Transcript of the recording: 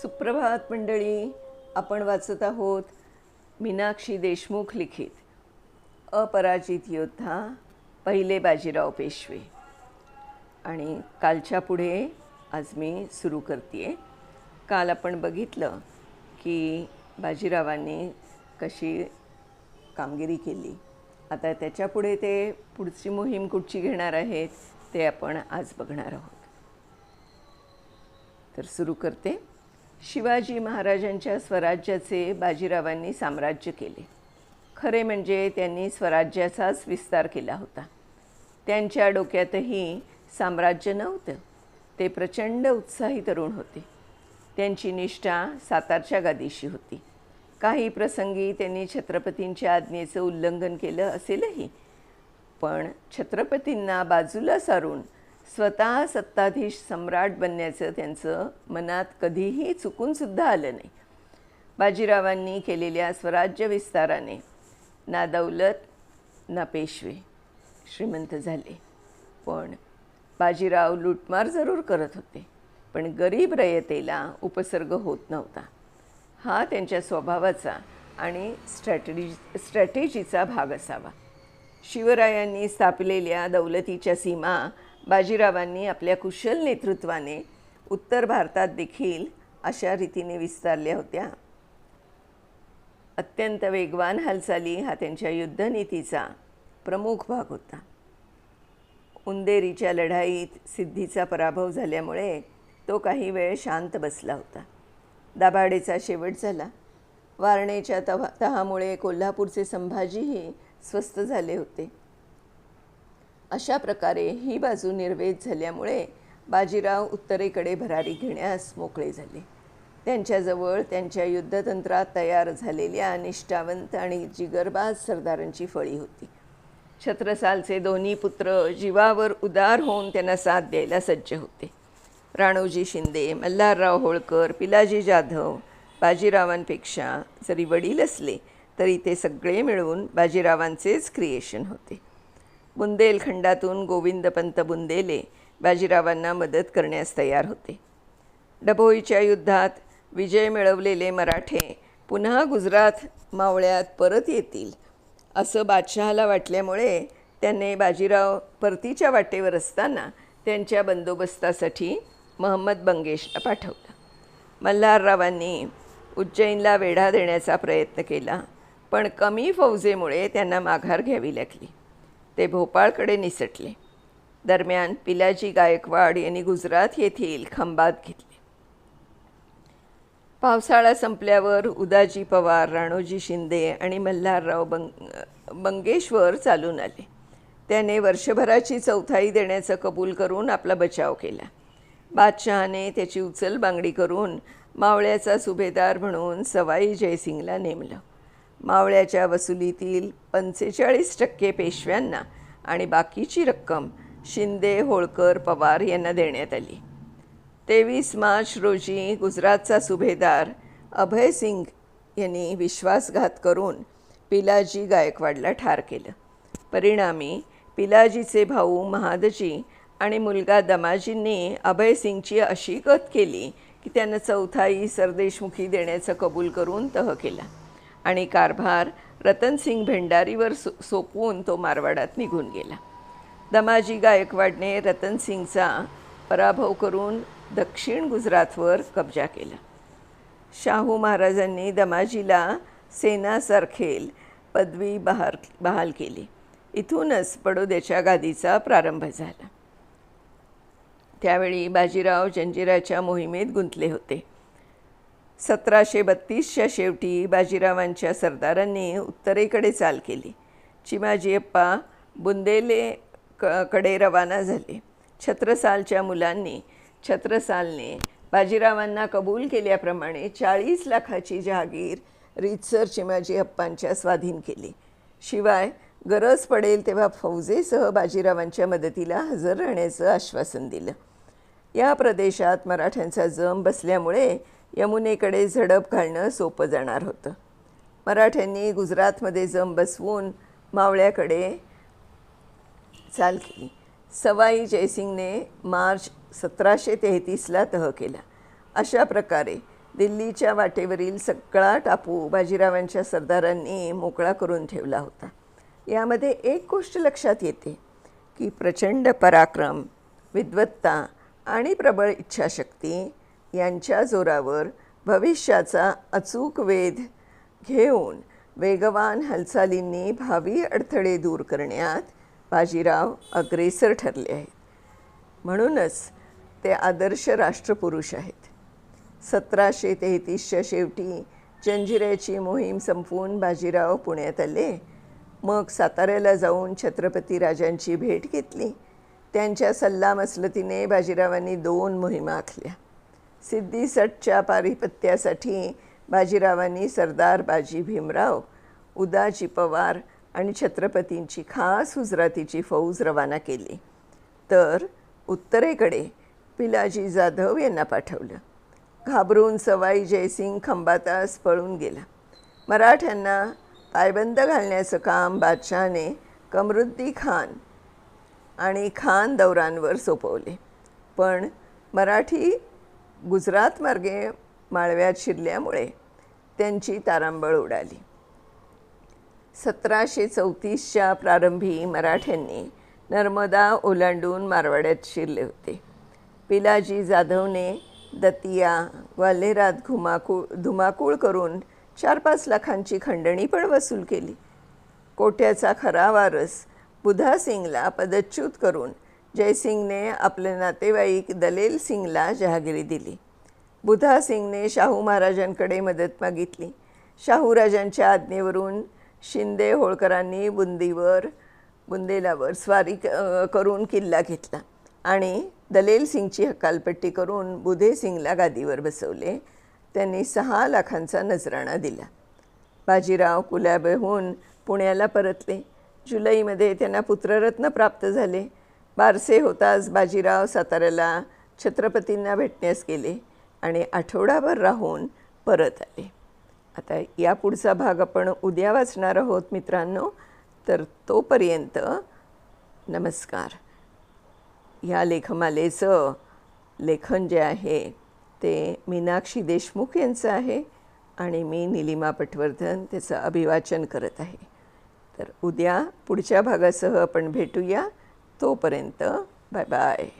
सुप्रभात मंडळी आपण वाचत आहोत मीनाक्षी देशमुख लिखित. अपराजित योद्धा पहिले बाजीराव पेशवे. आणि कालच्या पुढे आज मी सुरू करते काल आपण बघितलं की बाजीरावांनी कशी कामगिरी केली. आता त्याच्यापुढे ते पुढची मोहीम कुठची घेणार आहेत ते आपण आज बघणार आहोत. तर सुरू करते. शिवाजी महाराजांच्या स्वराज्याचे बाजीरावांनी साम्राज्य केले. खरे म्हणजे त्यांनी स्वराज्याचाच विस्तार केला होता. त्यांच्या डोक्यातही साम्राज्य नव्हतं. ते प्रचंड उत्साही तरुण होते. त्यांची निष्ठा सातारच्या गादीशी होती. काही प्रसंगी त्यांनी छत्रपतींच्या आज्ञेचं उल्लंघन केलं असेलही. पण छत्रपतींना बाजूला सारून स्वतः सत्ताधीश सम्राट बनण्याचं त्यांचं मनात कधीही चुकूनसुद्धा आलं नाही. बाजीरावांनी केलेल्या स्वराज्य विस्ताराने ना दौलत ना पेशवे श्रीमंत झाले. पण बाजीराव लुटमार जरूर करत होते पण गरीब रयतेला उपसर्ग होत नव्हता. हा त्यांच्या स्वभावाचा आणि स्ट्रॅटेजी स्ट्रॅटेजीचा भाग असावा. शिवरायांनी स्थापलेल्या दौलतीच्या सीमा बाजीरावांनी आपल्या कुशल नेतृत्वाने उत्तर भारतात देखील अशा रीतीने विस्तारल्या होत्या. अत्यंत वेगवान हालचाली हा त्यांच्या युद्धनीतीचा प्रमुख भाग होता. उंदेरीच्या लढाईत सिद्धीचा पराभव झाल्यामुळे तो काही वेळ शांत बसला होता. दाभाडेचा शेवट झाला. वारणेच्या तहा तहामुळे कोल्हापूरचे संभाजीही स्वस्थ झाले होते. अशा प्रकारे ही बाजू निर्वेद झाल्यामुळे बाजीराव उत्तरेकडे भरारी घेण्यास मोकळे झाले. त्यांच्याजवळ त्यांच्या युद्धतंत्रात तयार झालेल्या निष्ठावंत आणि जिगरबाज सरदारांची फळी होती. छत्रसालचे दोन्ही पुत्र जीवावर उदार होऊन त्यांना साथ द्यायला सज्ज होते. राणोजी शिंदे मल्हारराव होळकर पिलाजी जाधव बाजीरावांपेक्षा जरी वडील असले तरी ते सगळे मिळून बाजीरावांचेच क्रिएशन होते. बुंदेलखंडातून गोविंदपंत बुंदेले बाजीरावांना मदत करण्यास तयार होते. डभोईच्या युद्धात विजय मिळवलेले मराठे पुन्हा गुजरात मावळ्यात परत येतील असं बादशहाला वाटल्यामुळे त्याने बाजीराव परतीच्या वाटेवर असताना त्यांच्या बंदोबस्तासाठी महम्मद बंगेशला पाठवलं. मल्हाररावांनी उज्जैनला वेढा देण्याचा प्रयत्न केला पण कमी फौजेमुळे त्यांना माघार घ्यावी लागली. ते भोपाळकडे निसटले. दरम्यान पिलाजी गायकवाड यांनी गुजरात येथील खंबात घेतले. पावसाळा संपल्यावर उदाजी पवार राणोजी शिंदे आणि मल्हारराव बंग बंगेश्वर चालून आले. त्याने वर्षभराची चौथाई देण्याचं कबूल करून आपला बचाव केला. बादशहाने त्याची उचलबांगडी करून मावळ्याचा सुभेदार म्हणून सवाई जयसिंगला नेमलं. मावळ्याच्या वसुलीतील पंचेचाळीस टक्के पेशव्यांना आणि बाकीची रक्कम शिंदे होळकर पवार यांना देण्यात आली. तेवीस मार्च रोजी गुजरातचा सुभेदार अभय सिंग यांनी विश्वासघात करून पिलाजी गायकवाडला ठार केलं. परिणामी पिलाजीचे भाऊ महादजी आणि मुलगा दमाजींनी अभय सिंगची अशी गत केली की त्यानं चौथाई सरदेशमुखी देण्याचं कबूल करून तह केला. आणि कारभार रतनसिंग भेंडारीवर सो सोपवून तो मारवाडात निघून गेला. दमाजी गायकवाडने रतनसिंगचा पराभव करून दक्षिण गुजरातवर कब्जा केला. शाहू महाराजांनी दमाजीला सेना सरखेल पदवी बहार बहाल केली. इथूनच बडोद्याच्या गादीचा प्रारंभ झाला. त्यावेळी बाजीराव जंजिराच्या मोहिमेत गुंतले होते. सतराशे बत्तीसच्या शेवटी बाजीरावांच्या सरदारांनी उत्तरेकडे चाल केली. चिमाजीअप्पा बुंदेले क कडे रवाना झाले. छत्रसालच्या मुलांनी छत्रसालने बाजीरावांना कबूल केल्याप्रमाणे चाळीस लाखाची जहागीर रितसर चिमाजी अप्पांच्या स्वाधीन केली. शिवाय गरज पडेल तेव्हा फौजेसह बाजीरावांच्या मदतीला हजर राहण्याचं आश्वासन दिलं. या प्रदेशात मराठ्यांचा जम बसल्यामुळे यमुनेकडे झडप घालणं सोपं जाणार होतं. मराठ्यांनी गुजरातमध्ये जम बसवून मावळ्याकडे चाल केली. सवाई जयसिंगने मार्च सतराशे तेहतीसला तह केला. अशा प्रकारे दिल्लीच्या वाटेवरील सगळा टापू बाजीरावांच्या सरदारांनी मोकळा करून ठेवला होता. यामध्ये एक गोष्ट लक्षात येते की प्रचंड पराक्रम विद्वत्ता आणि प्रबळ इच्छाशक्ती यांच्या जोरावर भविष्याचा अचूक वेध घेऊन वेगवान हालचालींनी भावी अडथळे दूर करण्यात बाजीराव अग्रेसर ठरले आहेत. म्हणूनच ते आदर्श राष्ट्रपुरुष आहेत. सतराशे तेहतीसच्या शेवटी जंजिऱ्याची मोहीम संपवून बाजीराव पुण्यात आले. मग साताऱ्याला जाऊन छत्रपती राजांची भेट घेतली. त्यांच्या सल्लामसलतीने बाजीरावांनी दोन मोहिमा आखल्या. सिद्धीसटच्या पारिपत्यासाठी बाजीरावांनी सरदार बाजी भीमराव उदाजी पवार आणि छत्रपतींची खास हुजरातीची फौज रवाना केली. तर उत्तरेकडे पिलाजी जाधव यांना पाठवलं. घाबरून सवाई जयसिंग खंबातास पळून गेला. मराठ्यांना पायबंद घालण्याचं काम बादशहाने कमरुद्दी खान आणि खान दौरांवर सोपवले. पण मराठी गुजरातमार्गे माळव्यात शिरल्यामुळे त्यांची तारांबळ उडाली. सतराशे चौतीसच्या प्रारंभी मराठ्यांनी नर्मदा ओलांडून मारवाड्यात शिरले होते. पिलाजी जाधवने दतिया ग्वाल्हेरात घुमाकूळ धुमाकूळ करून चार पाच लाखांची खंडणी पण वसूल केली. कोट्याचा खरा वारस बुधासिंगला पदच्युत करून जयसिंगने आपले नातेवाईक दलेल सिंगला जहागिरी दिली. बुधा सिंगने शाहू महाराजांकडे मदत मागितली. शाहूराजांच्या आज्ञेवरून शिंदे होळकरांनी बुंदीवर बुंदेलावर स्वारी करून किल्ला घेतला आणि दलेल सिंगची हकालपट्टी करून बुधे सिंगला गादीवर बसवले. त्यांनी सहा लाखांचा नजराणा दिला. बाजीराव कुलाबेहून पुण्याला परतले. जुलैमध्ये त्यांना पुत्ररत्न प्राप्त झाले. बारसे होताच बाजीराव साताऱ्याला छत्रपतींना भेटण्यास गेले आणि आठवडाभर राहून परत आले. आता या पुढचा भाग आपण उद्या वाचणार आहोत मित्रांनो. तर तोपर्यंत नमस्कार. ह्या लेखमालेचं लेखन जे आहे ते मीनाक्षी देशमुख यांचं आहे आणि मी निलिमा पटवर्धन त्याचं अभिवाचन करत आहे. तर उद्या पुढच्या भागासह आपण भेटूया. तोपर्यंत बाय बाय.